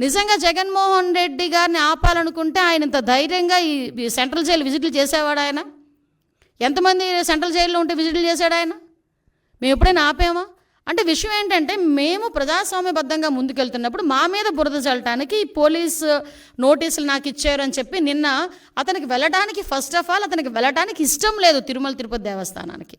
నిజంగా జగన్మోహన్ రెడ్డి గారిని ఆపాలనుకుంటే ఆయన ఇంత ధైర్యంగా ఈ సెంట్రల్ జైలు విజిట్లు చేసేవాడు ఆయన? ఎంతమంది సెంట్రల్ జైల్లో ఉంటే విజిట్లు చేశాడు ఆయన? మేము ఎప్పుడైనా ఆపామా? అంటే విషయం ఏంటంటే మేము ప్రజాస్వామ్యబద్ధంగా ముందుకెళ్తున్నప్పుడు మా మీద బురద చల్లటానికి పోలీస్ నోటీసులు నాకు ఇచ్చారు అని చెప్పి నిన్న అతనికి వెళ్ళడానికి ఫస్ట్ ఆఫ్ ఆల్ అతనికి వెళ్ళడానికి ఇష్టం లేదు తిరుమల తిరుపతి దేవస్థానానికి.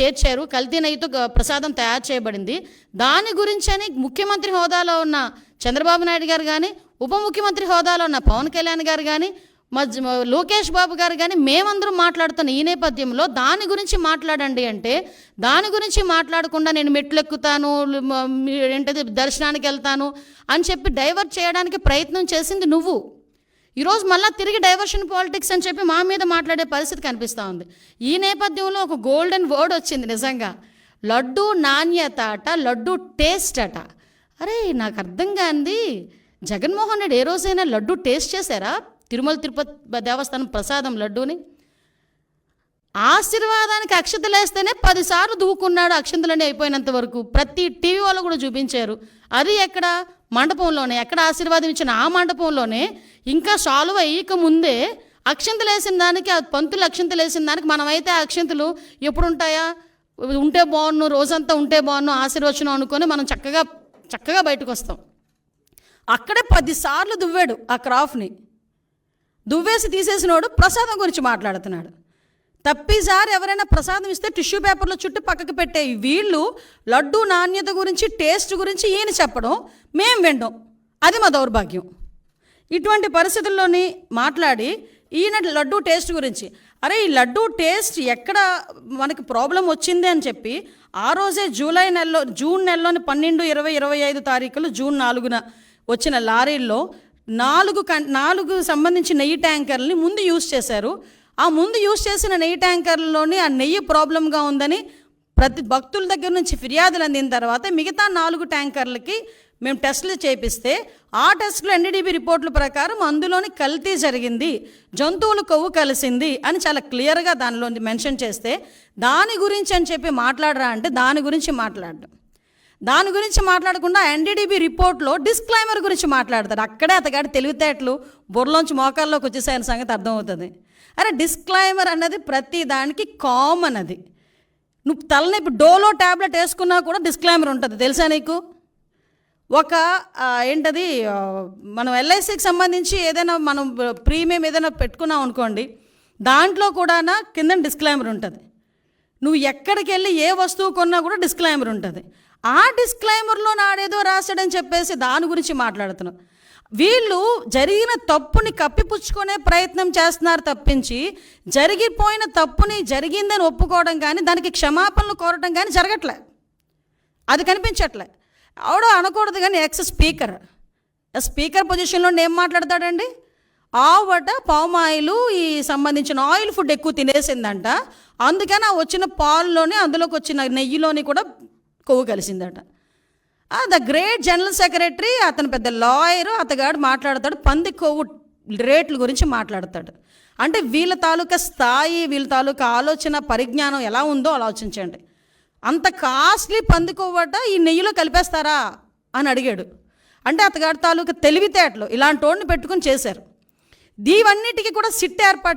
చేర్చారు. కల్తీ నెయ్యితో ప్రసాదం తయారు చేయబడింది. దాని గురించని ముఖ్యమంత్రి హోదాలో ఉన్న చంద్రబాబు నాయుడు గారు కానీ ఉప ముఖ్యమంత్రి హోదాలో ఉన్న పవన్ కళ్యాణ్ గారు కానీ మధ్య లోకేష్ బాబు గారు కానీ మేమందరం మాట్లాడుతున్న ఈ నేపథ్యంలో దాని గురించి మాట్లాడండి అంటే దాని గురించి మాట్లాడకుండా నేను మెట్లు ఎక్కుతాను మీ- ఏంటది దర్శనానికి వెళ్తాను అని చెప్పి డైవర్ట్ చేయడానికి ప్రయత్నం చేసింది నువ్వు. ఈరోజు మళ్ళీ తిరిగి డైవర్షన్ పాలిటిక్స్ అని చెప్పి మా మీద మాట్లాడే పరిస్థితి కనిపిస్తూ ఉంది. ఈ నేపథ్యంలో ఒక గోల్డెన్ వర్డ్ వచ్చింది నిజంగా. లడ్డు నాణ్యత అట లడ్డు టేస్ట్ అట. అరే నాకు అర్థం కాంది. జగన్మోహన్ రెడ్డి ఏ రోజైనా లడ్డు టేస్ట్ చేశారా? తిరుమల తిరుపతి దేవస్థానం ప్రసాదం లడ్డూని. ఆశీర్వాదానికి అక్షతలేస్తేనే పదిసార్లు దూకున్నాడు అక్షంతలని అయిపోయినంత వరకు. ప్రతి టీవీ వాళ్ళు కూడా చూపించారు. అది ఎక్కడ? మండపంలోనే ఎక్కడ ఆశీర్వాదం ఇచ్చిన ఆ మండపంలోనే ఇంకా సాల్వ్ అయ్యక ముందే అక్షంతలు వేసిన దానికి ఆ పంతులు అక్షంతలు వేసిన దానికి మనమైతే ఆ అక్షంతలు ఎప్పుడు ఉంటాయా ఉంటే బాగున్ను రోజంతా ఉంటే బాగున్ను ఆశీర్వచనం అనుకొని మనం చక్కగా చక్కగా బయటకు వస్తాం అక్కడే పదిసార్లు దువ్వాడు ఆ క్రాఫ్ని దువ్వేసి తీసేసినోడు ప్రసాదం గురించి మాట్లాడుతున్నాడు. తప్పిసారి ఎవరైనా ప్రసాదం ఇస్తే టిష్యూ పేపర్లో చుట్టూ పక్కకు పెట్టే వీళ్ళు లడ్డు నాణ్యత గురించి టేస్ట్ గురించి ఈయన చెప్పడం మేం వినడం. అది మా దౌర్భాగ్యం. ఇటువంటి పరిస్థితుల్లోని మాట్లాడి ఈయన లడ్డు టేస్ట్ గురించి అరే ఈ లడ్డు టేస్ట్ ఎక్కడ మనకి ప్రాబ్లం వచ్చింది అని చెప్పి ఆ రోజే జూలై నెలలో జూన్ నెలలోని పన్నెండు ఇరవై ఇరవై ఐదు తారీఖులు జూన్ నాలుగున వచ్చిన లారీల్లో నాలుగు కం నాలుగు సంబంధించి నెయ్యి ట్యాంకర్ని ముందు యూజ్ చేశారు. ఆ ముందు యూజ్ చేసిన నెయ్యి ట్యాంకర్లలోని ఆ నెయ్యి ప్రాబ్లంగా ఉందని ప్రతి భక్తుల దగ్గర నుంచి ఫిర్యాదులు అందిన తర్వాత మిగతా నాలుగు ట్యాంకర్లకి మేము టెస్టులు చేపిస్తే ఆ టెస్టులో ఎన్డీడీబీ రిపోర్టుల ప్రకారం అందులోని కల్తీ జరిగింది జంతువులు కొవ్వు కలిసింది అని చాలా క్లియర్గా దానిలో మెన్షన్ చేస్తే దాని గురించి అని చెప్పి మాట్లాడరా అంటే దాని గురించి మాట్లాడడం దాని గురించి మాట్లాడకుండా ఎన్డీడీబీ రిపోర్ట్లో డిస్క్లైమర్ గురించి మాట్లాడతారు అక్కడే అతగాడి తెలివితేటలు బుర్రలోంచి మోకాల్లోకి వచ్చేసాయని సంగతి అర్థమవుతుంది. అరే డిస్క్లైమర్ అన్నది ప్రతి దానికి కామన్ అది. నువ్వు తలనొప్పి డోలో ట్యాబ్లెట్ వేసుకున్నా కూడా డిస్క్లైమర్ ఉంటుంది. తెలుసా నీకు? ఒక ఏంటది మనం ఎల్ఐసికి సంబంధించి ఏదైనా మనం ప్రీమియం ఏదైనా పెట్టుకున్నాం అనుకోండి దాంట్లో కూడా కింద డిస్క్లైమర్ ఉంటుంది. నువ్వు ఎక్కడికి వెళ్ళి ఏ వస్తువు కొన్నా కూడా డిస్క్లైమర్ ఉంటుంది. ఆ డిస్క్లైమర్లో నాడేదో రాశాడని చెప్పేసి దాని గురించి మాట్లాడుతున్నావు వీళ్ళు జరిగిన తప్పుని కప్పిపుచ్చుకునే ప్రయత్నం చేస్తున్నారు తప్పించి జరిగిపోయిన తప్పుని జరిగిందని ఒప్పుకోవడం కానీ దానికి క్షమాపణలు కోరడం కానీ జరగట్లే. అది కనిపించట్లే. ఆవిడ అనకూడదు కానీ ఎక్స్ స్పీకర్ స్పీకర్ పొజిషన్లో ఏం మాట్లాడతాడండి? ఆవట పామ్ ఆయిల్ ఈ సంబంధించిన ఆయిల్ ఫుడ్ ఎక్కువ తినేసిందంట. అందుకని ఆ వచ్చిన పాల్లోనే అందులోకి వచ్చిన నెయ్యిలోని కూడా కొవ్వు కలిసిందట ద గ్రేట్ జనరల్ సెక్రటరీ అతను పెద్ద లాయరు అతగాడు మాట్లాడతాడు పంది కొవ్వు రేట్ల గురించి మాట్లాడతాడు. అంటే వీళ్ళ తాలూకా స్థాయి వీళ్ళ తాలూకా ఆలోచన పరిజ్ఞానం ఎలా ఉందో ఆలోచించండి. అంత కాస్ట్లీ పంది కొవ్వట ఈ నెయ్యిలో కలిపేస్తారా అని అడిగాడు. అంటే అతగాడి తాలూకా తెలివితేటలు ఇలాంటి వాడిని పెట్టుకుని చేశారు. దీవన్నిటికీ కూడా సిట్ ఏర్పాటు